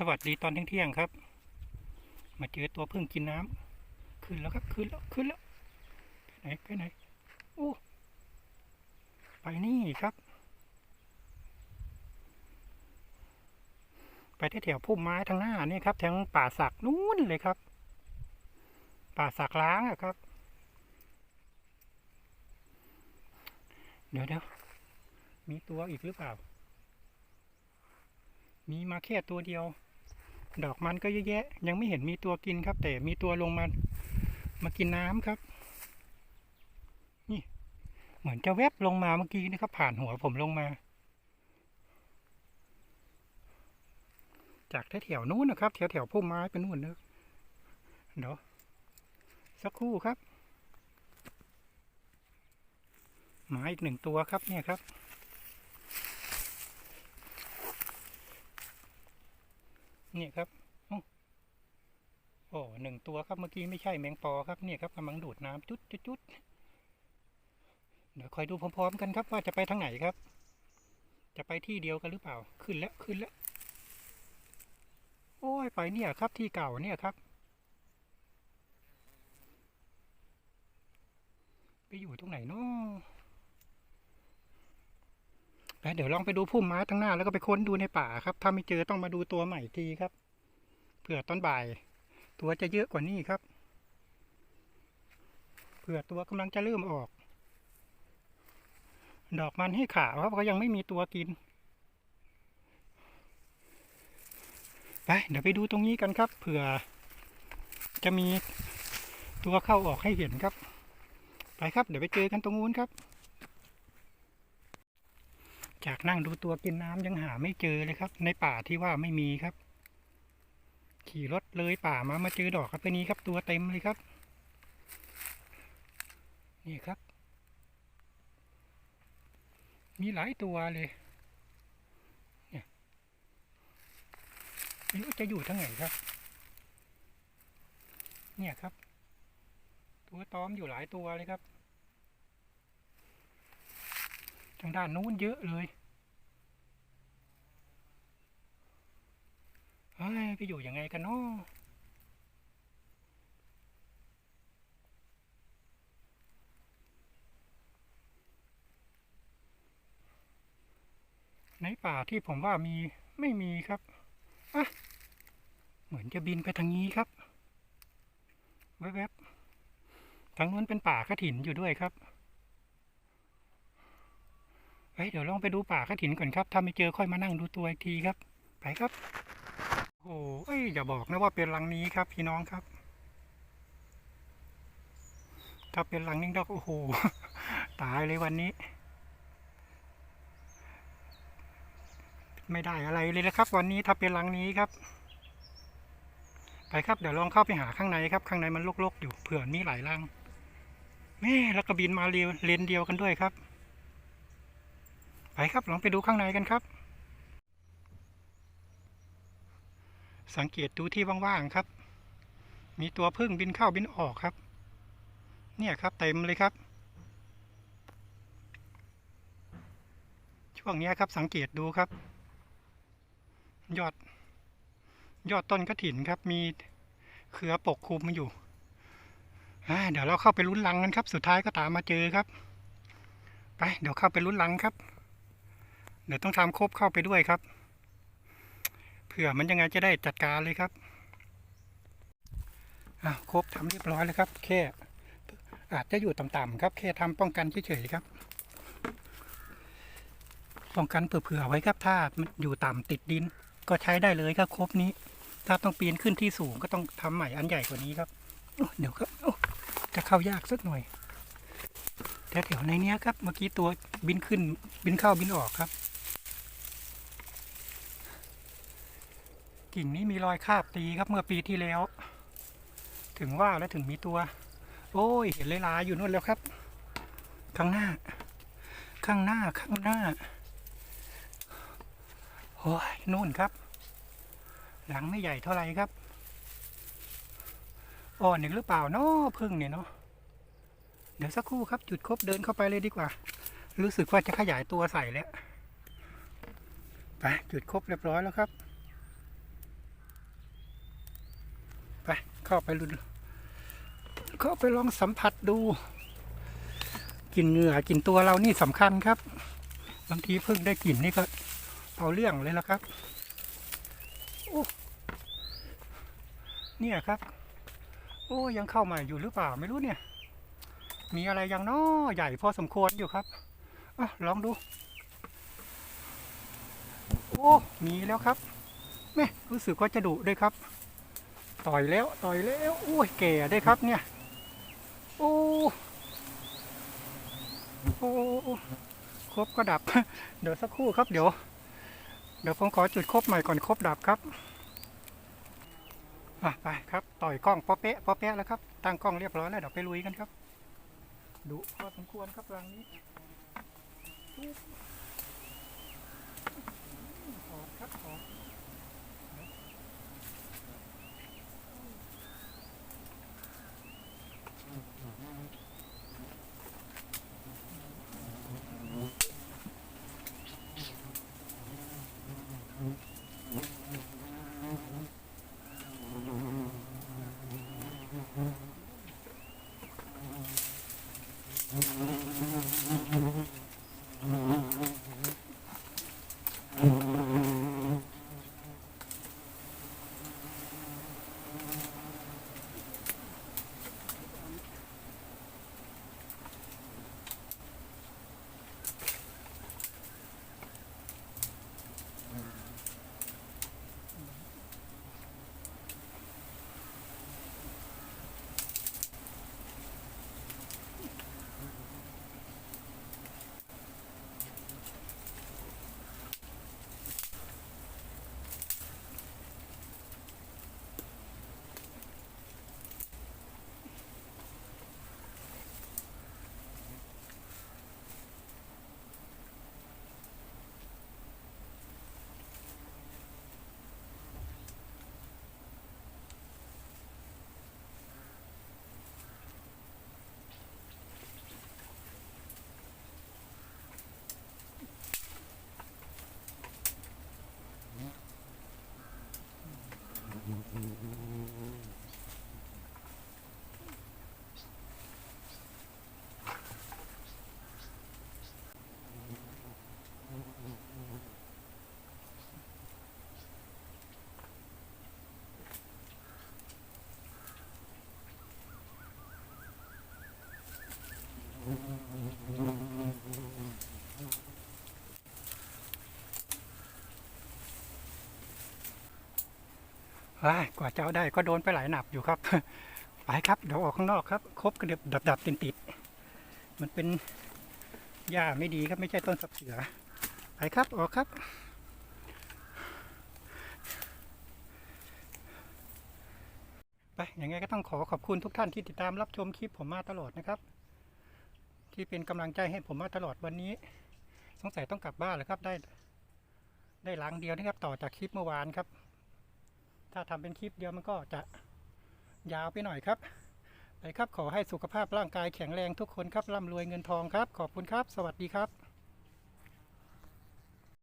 สวัสดีตอนเที่ยงครับ มาเจอตัวพึ่งกินน้ำขึ้นแล้วครับขึ้นแล้วขึ้นแล้วไปไหนไปไหนโอ้ไปนี่ครับ ไปที่แถวพุ่มไม้ทางหน้านี่ครับทางป่าสักนู้นเลยครับ ป่าสักล้างอะครับ เดี๋ยวเดี๋ยวมีตัวอีกหรือเปล่ามีมาแค่ตัวเดียว ดอกมันก็เยอะแยะ ยังไม่เห็นมีตัวกินครับ แต่มีตัวลงมา มากินน้ำครับ นี่ เหมือนจะแวบลงมาเมื่อกี้นะครับ ผ่านหัวผมลงมา จากแถวๆนู้นนะครับ แถวแถวๆพุ่มไม้เป็นนู่นเนอะเดี๋ยวสักครู่ครับมาอีกหนึ่งตัวครับเนี่ยครับ เนี่ยครับโอ้โอ้หนึ่งตัวครับเมื่อกี้ไม่ใช่แมงปอครับเนี่ยครับกำลังดูดน้ำจุดจุดจุดเดี๋ยวคอยดูพร้อมๆกันครับว่าจะไปทางไหนครับ จะไปที่เดียวกันหรือเปล่า ขึ้นแล้วขึ้นแล้ว โอ้ยไปเนี่ยครับที่เก่าเนี่ยครับ ไปอยู่ตรงไหนเนาะ ไปเดี๋ยวลองไปดูพุ่มไม้ทั้างหน้าแล้วก็ไปค้นดูในป่าครับ ถ้าไม่เจอต้องมาดูตัวใหม่ทีครับ เผื่อตอนบ่าย ตัวจะเยอะกว่านี้ครับ เผื่อตัวกำลังจะเริ่มออก ดอกมันให้ขาวครับก็ยังไม่มีตัวกิน ไปเดี๋ยวไปดูตรงนี้กันครับ เผื่อ จะมีตัวเข้าออกให้เห็นครับ ไปครับ เดี๋ยวไปเจอกันตรงนู้นครับ จากนั่งดูตัวกินน้ำยังหาไม่เจอเลยครับ ในป่าที่ว่าไม่มีครับ ขี่รถเลยป่ามามาเจอดอกครับตัวนี้ครับตัวเต็มเลยครับ นี่ครับ มีหลายตัวเลยเนี่ยไม่รู้จะอยู่ทั้งไหนครับ เนี่ยครับ ตัวตอมอยู่หลายตัวเลยครับทางด้านนู้นเยอะเลย เฮ้ยไปอยู่ยังไงกันเนาะในป่าที่ผมว่ามีไม่มีครับอะเหมือนจะบินไปทางนี้ครับ แวบๆ ทางนู้นเป็นป่ากระถินอยู่ด้วยครับเฮ้ยเดี๋ยวลองไปดูป่ากระถินก่อนครับ ถ้าไม่เจอค่อยมานั่งดูตัวอีกทีครับ ไปครับ อ้เอ้ยอย่าบอกนะว่าเป็นรังนี้ครับ พี่น้องครับ ถ้าเป็นรังนี้ดอกโอ้โหตายเลยวันนี้ ไม่ได้อะไรเลยนะครับ วันนี้ถ้าเป็นรังนี้ครับไปครับเดี๋ยวลองเข้าไปหาข้างในครับ ข้างในมันลกๆอยู่เผื่อมีหลายรังแม่แล้วก็บินมาเรียวเลนเดียวกันด้วยครับ ไปครับลองไปดูข้างในกันครับ สังเกตดูที่ว่างๆครับ มีตัวพึ่งบินเข้าบินออกครับ เนี่ยครับเต็มเลยครับ ช่วงนี้ครับสังเกตดูครับ ยอด ยอดต้นกระถินครับมีเครือปกคลุมมาอยู่เดี๋ยวเราเข้าไปลุ้นลังกันครับ สุดท้ายก็ตามมาเจอครับ ไปเดี๋ยวเข้าไปลุ้นลังครับ เดี๋ยวต้องทำครบเข้าไปด้วยครับ ผื่อมันยังไงจะได้จัดการเลยครับอะครบทำเรียบร้อยแล้วครับ แค่ อาจจะอยู่ต่ำๆครับ แค่ทำป้องกันเฉยๆครับ ป้องกันเผื่อๆไว้ครับ ถ้ามันอยู่ต่ำติดดิน ก็ใช้ได้เลยครับครบนี้ ถ้าต้องปีนขึ้นที่สูงก็ต้องทำใหม่อันใหญ่กว่านี้ครับเดี๋ยวก็จะเข้ายากสักหน่อยแต่แถวในเนี้ยครับ เมื่อกี้ตัวบินขึ้นบินเข้าบินออกครับ กิ่งนี้มีรอยคาบตีครับเมื่อปีที่แล้ว ถึงว่าแล้วถึงมีตัว โอ้ย เห็นเลยลายอยู่นู่นแล้วครับ ข้างหน้า ข้างหน้าข้างหน้าโอ้ยนู่นครับ หลังไม่ใหญ่เท่าไหร่ครับอ่อนหนึ่งหรือเปล่าเนาะพึ่งเนี่ยเนาะเดี๋ยวสักครู่ครับ จุดครบเดินเข้าไปเลยดีกว่า รู้สึกว่าจะขยายตัวใส่แล้วไปจุดครบเรียบร้อยแล้วครับ เข้าไปรุนเข้าไปลองสัมผัสดูกลิ่นเหงื่อกลิ่นตัวเรานี่สำคัญครับ บางทีเพิ่งได้กลิ่นนี่ก็เอาเรื่องเลยละครับโอ้เนี่ยครับ โอ้ยังเข้ามาอยู่หรือเปล่าไม่รู้เนี่ย มีอะไรยังน้อใหญ่พอสมควรอยู่ครับอะลองดู โอ้มีแล้วครับแม่รู้สึกว่าจะดุด้วยครับ ต่อยแล้วต่อยแล้วโอ้ยแก่ได้ครับเนี่ยโอ้โอ้ครบก็ดับ เดี๋ยวสักครู่ครับเดี๋ยว เดี๋ยวผมขอจุดครบใหม่ก่อนครบดับครับไปครับต่อยกล้องป๊อเป๊ะป๊อเป๊ะแล้วครับตั้งกล้องเรียบร้อยแล้วเดี๋ยวไปลุยกันครับดุพอสมควรครับรังนี้ กว่าจะเอาได้ก็โดนไปหลายหนับอยู่ครับ ไปครับเดี๋ยวออกข้างนอกครับ ครบกันเดี๋ยวดับดับติดติดมันเป็นหญ้าไม่ดีครับไม่ใช่ต้นสับเสือ ไปครับออกครับ ไปยังไงก็ต้องขอขอบคุณทุกท่านที่ติดตามรับชมคลิปผมมาตลอดนะครับ ที่เป็นกำลังใจให้ผมมาตลอดวันนี้ สงสัยต้องกลับบ้านแล้วครับได้ ได้หลังเดียวนะครับต่อจากคลิปเมื่อวานครับ ถ้าทำเป็นคลิปเดียวมันก็จะยาวไปหน่อยครับไปครับขอให้สุขภาพร่างกายแข็งแรงทุกคนครับร่ำรวยเงินทองครับ ขอบคุณครับ สวัสดีครับ